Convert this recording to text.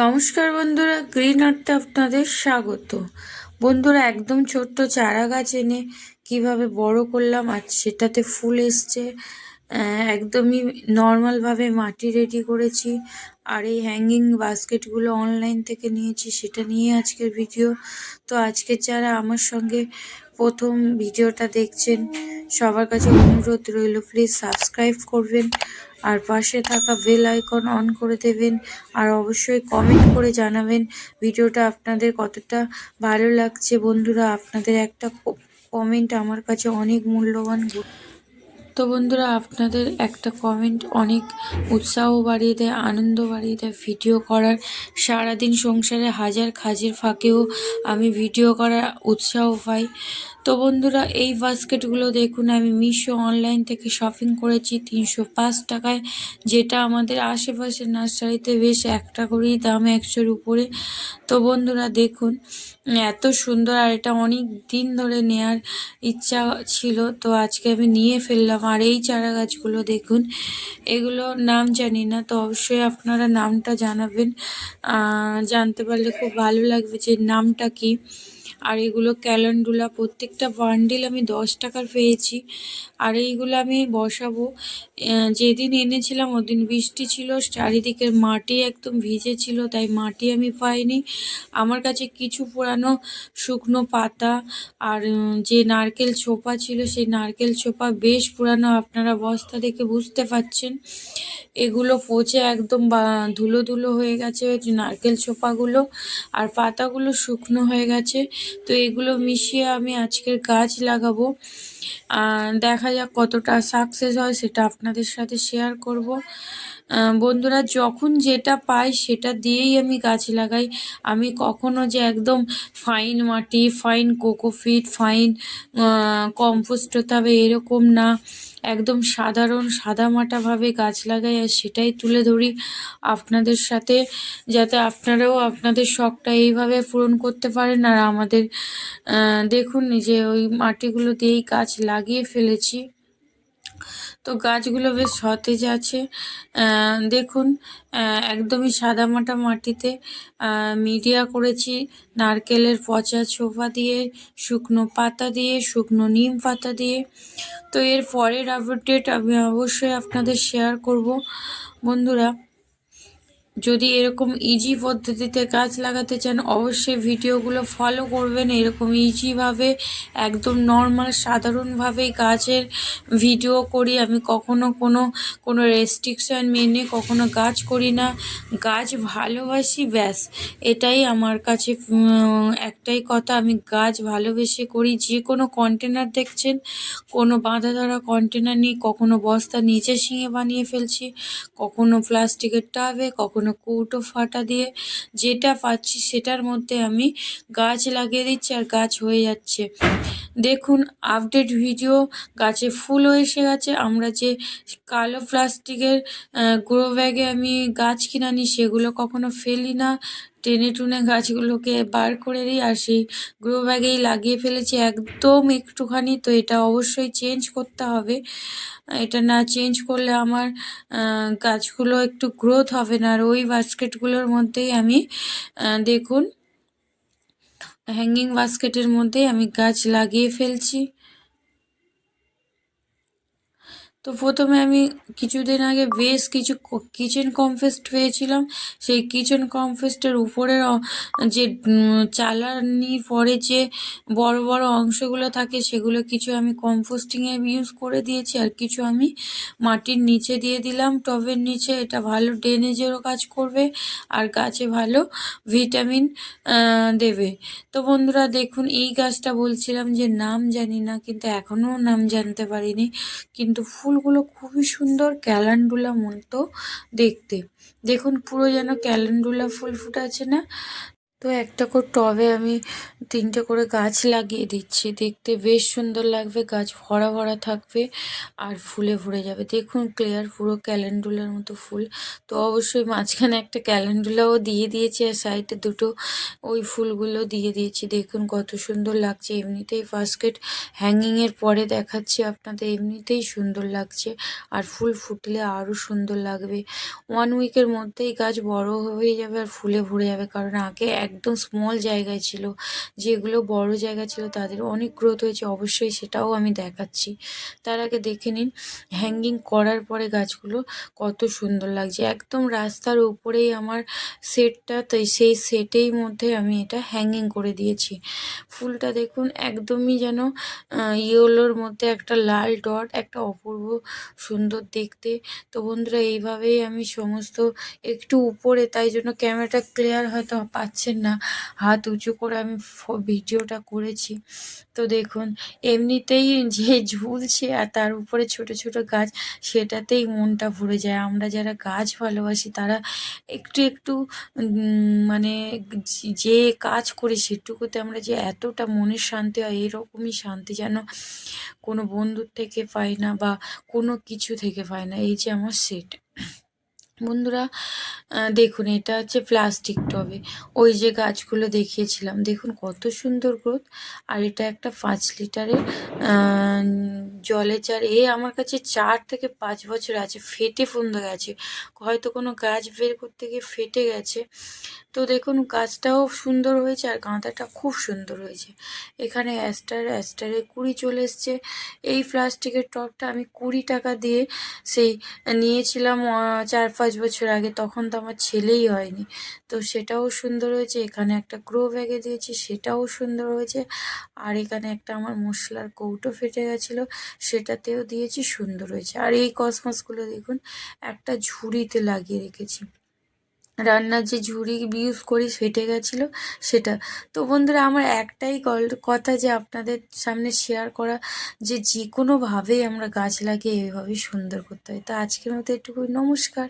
নমস্কার বন্ধুরা গ্রিন আর্টে আপনাদের স্বাগত। বন্ধুরা, একদম ছোট্ট চারা গাছ এনে কীভাবে বড় করলাম আর সেটাতে ফুল এসছে। একদমই নর্মালভাবে মাটি রেডি করেছি। আর এই হ্যাঙ্গিং বাস্কেটগুলো অনলাইন থেকে নিয়েছি, সেটা নিয়ে আজকের ভিডিও তো আজকের যারা আমার সঙ্গে প্রথম ভিডিওটা দেখছেন, সবার কাছে অনুরোধ রইল প্লিজ সাবস্ক্রাইব করবেন আর পাশে থাকা বেল আইকন অন করে দেবেন আর অবশ্যই কমেন্ট করে জানাবেন ভিডিওটা আপনাদের কতটা ভালো লাগছে। বন্ধুরা, আপনাদের একটা কমেন্ট আমার কাছে অনেক মূল্যবান তো বন্ধুরা, আপনাদের একটা কমেন্ট অনেক উৎসাহ বাড়িয়ে দেয়, আনন্দ বাড়িয়ে দেয় ভিডিও করার। সারাদিন সংসারে হাজার খাজের ফাঁকেও আমি ভিডিও করার উৎসাহ পাই। তো বন্ধুরা, এই বাস্কেটগুলো দেখুন, আমি মিশো অনলাইন থেকে শপিং করেছি তিনশো পাঁচ টাকায়। যেটা আমাদের আশেপাশের নার্সারিতে বেশ একটা করেই দাম একশোর উপরে। তো বন্ধুরা, দেখুন, এত সুন্দর আর এটা অনেক দিন ধরে নেয়ার ইচ্ছা ছিল। তো আজকে আমি নিয়ে ফেললাম আর এই চারা গাছগুলো দেখুন, এগুলো নাম জানি না, তো অবশ্যই আপনারা নামটা জানাবেন। জানতে পারলে খুব ভালো লাগবে যে নামটা কি। আর এগুলো ক্যালেন্ডুলা, প্রত্যেকটা বান্ডিল আমি দশ টাকার পেয়েছি। আর এইগুলো আমি বসাবো। যেদিন এনেছিলাম ওদিন বৃষ্টি ছিল চারিদিকের মাটি একদম ভিজে ছিল, তাই মাটি আমি পাইনি। আমার কাছে কিছু পুরানো শুকনো পাতা আর যে নারকেল ছোপা ছিল, সেই নারকেল ছোপা বেশ পুরানো, আপনারা বস্তা দেখে বুঝতে পারছেন এগুলো পচে একদম ধুলো ধুলো হয়ে গেছে নারকেল ছোপাগুলো। আর পাতাগুলো শুকনো হয়ে গেছে। তো এগুলো মিশিয়ে আমি আজকের গাছ লাগাবো। দেখা যাক কতটা সাকসেস হয়, সেটা আপনাদের সাথে শেয়ার করব। বন্ধুরা, যখন যেটা পাই সেটা দিয়েই আমি গাছ লাগাই। আমি কখনো যে একদম ফাইন মাটি ফাইন কোকোফিট ফাইন কম্পোস্ট হতে হবে এরকম না। একদম সাধারণ, সাদামাটাভাবে গাছ লাগাই আর সেটাই তুলে ধরি আপনাদের সাথে যাতে আপনারাও আপনাদের শখটা এইভাবে পূরণ করতে পারেন। আর আমাদের দেখুন যে ওই মাটিগুলো দিয়েই গাছ লাগিয়ে ফেলেছি। তো গাছগুলো বেশ সতেজ আছে। দেখুন একদমই সাদামাটা মাটিতে মিডিয়া করেছি নারকেলের পচা ছোপা দিয়ে, শুকনো পাতা দিয়ে, শুকনো নিম পাতা দিয়ে। তো এর পরের আপডেট আমি অবশ্যই আপনাদের শেয়ার করব। বন্ধুরা যদি এরকম ইজি পদ্ধতিতে গাছ লাগাতে চান, অবশ্যই ভিডিওগুলো ফলো করবেন। এরকম ইজিভাবে একদম নর্মাল সাধারণভাবেই গাছের ভিডিও করি। আমি কখনো কোনো কোনো রেস্ট্রিকশান মেনে কখনো গাছ করি না। গাছ ভালোবাসি, ব্যাস। এটাই আমার কাছে একটাই কথা। আমি গাছ ভালোবেসে করি। যে কোনো কন্টেনার দেখছেন, কোনো বাঁধা ধরা কন্টেনার নিয়ে কখনো বস্তা নিচে শিঙে বানিয়ে ফেলছি, কখনো প্লাস্টিকের টাবে, কখনো কৌটো ফাটা দিয়ে যেটা পাচ্ছি সেটার মধ্যে আমি গাছ লাগিয়ে দিচ্ছি আর গাছ হয়ে যাচ্ছে। দেখুন আপডেট ভিডিও গাছে ফুলও এসে গেছে। আমরা যে কালো প্লাস্টিকের গ্রো ব্যাগে আমি গাছ কিনে আনি সেগুলো কখনো ফেলি না। টেনে টুনে গাছগুলোকে বার করে দিই, আর সেই গ্রো ব্যাগেই লাগিয়ে ফেলেছি একদম একটুখানি। তো এটা অবশ্যই চেঞ্জ করতে হবে। এটা না চেঞ্জ করলে আমার গাছগুলো একটু গ্রোথ হবে না। আর ওই বাস্কেটগুলোর মধ্যেই আমি দেখুন হ্যাঙ্গিং বাস্কেটের মধ্যেই আমি গাছ লাগিয়ে ফেলছি। তো প্রথমে আমি কিছুদিন আগে বেশ কিছু কিচেন কমফেস্ট পেয়েছিলাম। সেই কিচেন কমফেস্টের উপরের যে উম, চালানির পরে যে বড় বড় অংশগুলো থাকে সেগুলো কিছু আমি কম্পোস্টিংয়ে ইউজ করে দিয়েছি। আর কিছু আমি মাটির নিচে দিয়ে দিলাম টবের নিচে। এটা ভালো ড্রেনেজেরও কাজ করবে আর গাছে ভালো ভিটামিন দেবে। তো বন্ধুরা দেখুন এই গাছটা বলছিলাম যে নাম জানি না কিন্তু এখনও নাম জানতে পারিনি। কিন্তু ফুলগুলো খুবই সুন্দর ক্যালান্ডুলা মতো দেখতে। দেখুন পুরো যেন ক্যালেন্ডুলা ফুল ফুটেছে না। তো একটা করে টবে আমি তিনটে করে গাছ লাগিয়ে দিচ্ছি। দেখতে বেশ সুন্দর লাগবে, গাছ ভরা ভরা থাকবে আর ফুলে ভরে যাবে। দেখুন ক্লিয়ার পুরো ক্যালেন্ডুলার মতো ফুল। তো অবশ্যই মাঝখানে একটা ক্যালেন্ডুলাও দিয়ে দিয়েছি আর সাইডে দুটো ওই ফুলগুলো দিয়ে দিয়েছি। দেখুন কত সুন্দর লাগছে। এমনিতেই বাস্কেট হ্যাঙ্গিংয়ের পরে দেখাচ্ছি আপনাদের। এমনিতেই সুন্দর লাগছে আর ফুল ফুটলে আরও সুন্দর লাগবে। ওয়ান উইকের মধ্যেই গাছ বড় হয়ে যাবে আর ফুলে ভরে যাবে। কারণ আগে একদম স্মল জায়গায় ছিল, যেগুলো বড় জায়গা ছিল তাদের অনেক গ্রোথ হয়েছে, অবশ্যই সেটাও আমি দেখাচ্ছি। তার আগে দেখে নিন হ্যাঙ্গিং করার পরে গাছগুলো কত সুন্দর লাগছে। একদম রাস্তার উপরেই আমার সেটটা তো সেই সেটেই মধ্যে আমি এটা হ্যাঙ্গিং করে দিয়েছি। ফুলটা দেখুন একদমই যেন ইয়েলোর মধ্যে একটা লাল ডট একটা অপূর্ব সুন্দর দেখতে। তো বন্ধুরা, এইভাবেই আমি সমস্ত একটু উপরে, তাই জন্য ক্যামেরাটা ক্লিয়ার হয়তো পাচ্ছেন না, হাত উঁচু করে আমি ভিডিওটা করেছি। তো দেখুন, এমনিতেই যে ঝুলছে আর তার উপরে ছোট ছোট গাছ, সেটাতেই মনটা ভরে যায়। আমরা যারা গাছ ভালোবাসি, তারা একটু একটু মানে যে কাজ করি, সেটুকুতে আমরা যে এতটা মনের শান্তি হয়, এরকমই শান্তি যেন কোনো বন্ধুর থেকে পাই না বা কোনো কিছু থেকে পাই না। এই যে আমার সেট বন্ধুরা দেখুন, এটা হচ্ছে প্লাস্টিক টবে। ওই যে গাছগুলো দেখিয়েছিলাম, দেখুন কত সুন্দর গ্রোথ আর এটা একটা পাঁচ লিটারের জলে চার, এ আমার কাছে চার থেকে পাঁচ বছর আছে, ফেটে ফুন্দে গেছে। হয়তো কোনো গাছ বের করতে গিয়ে ফেটে গেছে। তো দেখুন, গাছটাও সুন্দর হয়েছে আর গাঁদাটা খুব সুন্দর হয়েছে। এখানে অ্যাস্টার, অ্যাস্টারে কুড়ি চলে এসছে। এই প্লাস্টিকের টপটা আমি কুড়ি টাকা দিয়ে সেই নিয়েছিলাম চার পাঁচ বছর আগে। তখন তো আমার ছেলেই হয়নি। তো সেটাও সুন্দর হয়েছে। এখানে একটা গ্রো ব্যাগে দিয়েছি, সেটাও সুন্দর হয়েছে। আর এখানে একটা আমার মশলার কৌটো ফেটে গেছিল, সেটাতেও দিয়েছি, সুন্দর হয়েছে। আর এই কসমসগুলো দেখুন, একটা ঝুড়িতে লাগিয়ে রেখেছি। রান্নার যে ঝুড়ি ইউজ করি ফেটে গেছিল সেটা। তো বন্ধুরা, আমার একটাই কথা যে আপনাদের সামনে শেয়ার করা, যে যে কোনোভাবেই আমরা গাছ লাগিয়ে এইভাবেই সুন্দর করতে হয়। তো আজকের মতো একটু নমস্কার।